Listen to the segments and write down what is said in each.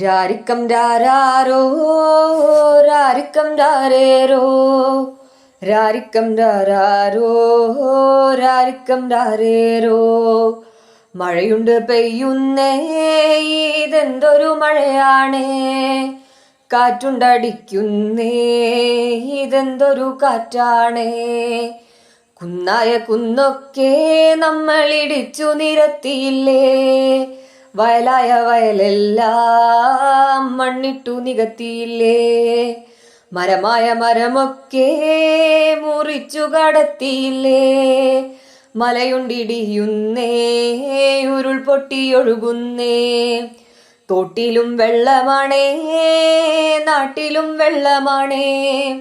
രാരിക്കം രാരാരോ രാരിക്കം രാരേരോ. രാരിക്കം രാരാരോ രാരിക്കം രാരേരോ. മഴയുണ്ട് പെയ്യുന്നേ ഇതെന്തൊരു മഴയാണേ. കാറ്റുണ്ടടിക്കുന്നേ ഇതെന്തൊരു കാറ്റാണേ. കുന്നായ കുന്നൊക്കെ നമ്മൾ ഇടിച്ചു നിരത്തിയില്ലേ. വയലായ വയലെല്ലാം മണ്ണിട്ടു നികത്തിയില്ലേ? മരമായ മരമൊക്കെ മുറിച്ചു കടത്തിയില്ലേ? മലയുണ്ടിടിയുന്നേ ഉരുൾ പൊട്ടിയൊഴുകുന്നേ തോട്ടിലും വെള്ളമാണേ നാട്ടിലും വെള്ളമാണേ.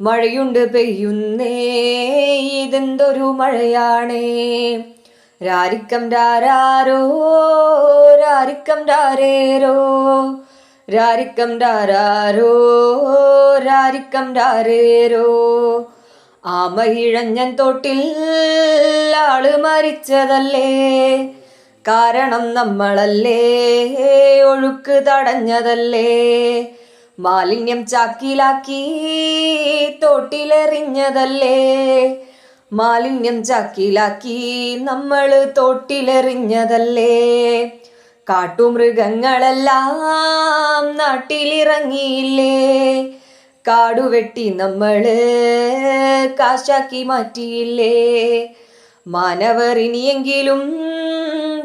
മഴയുണ്ട് പെയ്യുന്നേ ഇതെന്തൊരു മഴയാണേ. രാരിക്കം രാരാരോ രാരിക്കം ഡാരേരോ രാരിക്കം ഡാരാരോ രാരിക്കം രാരേരോ? ആമയിഴഞ്ഞൻ തോട്ടിൽ ആൾ മരിച്ചതല്ലേ? കാരണം നമ്മളല്ലേ? ഒഴുക്ക് തടഞ്ഞതല്ലേ? മാലിന്യം ചാക്കിലാക്കി തോട്ടിലെറിഞ്ഞതല്ലേ? മാലിന്യം ചാക്കിലാക്കി നമ്മൾ തോട്ടിലെറിഞ്ഞതല്ലേ? കാട്ടുമൃഗങ്ങളെല്ലാം നാട്ടിലിറങ്ങിയില്ലേ? കാടുവെട്ടി നമ്മൾ കാശാക്കി മാറ്റിയില്ലേ? മാനവർ ഇനിയെങ്കിലും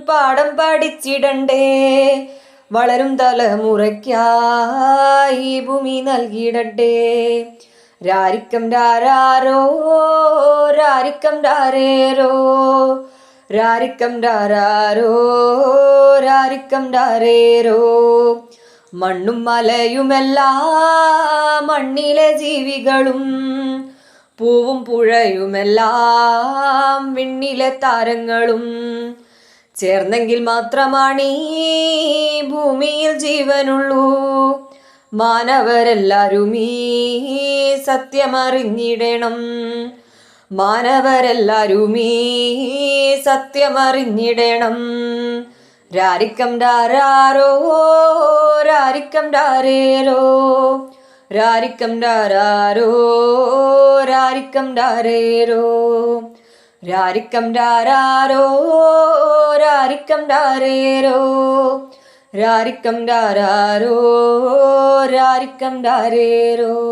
പാഠം പഠിച്ചിടണ്ടേ? വളരും തലമുറയ്ക്കായി ഭൂമി നൽകിയിടട്ടെ രാരിക്കം രാരാരോ രാരിക്കം രാരേരോ? രാരിക്കം രാരാരോ രാരിക്കം രാരേരോ. മണ്ണും മലയുമെല്ലാം മണ്ണിലെ ജീവികളും പൂവും പുഴയുമെല്ലാം വിണ്ണിലെ താരങ്ങളും. ചേർന്നെങ്കിൽ മാത്രമാണ് ഭൂമിയിൽ ജീവനുള്ളൂ. മാനവരെല്ലാരും ഈ സത്യമറിഞ്ഞിടണം മാനവരെല്ലാരും ഈ സത്യമറിഞ്ഞിടണം. രാരിക്കം രാരാരോ രാരിക്കം രാരേരോ. രാരിക്കം രാരാരോ രാരിക്കം രാരേരോ. രാരിക്കം രാരാരോ രാരിക്കം രാരേരോ. രാരിക്കം രാരാരോ രാരിക്കം രാരേരോ.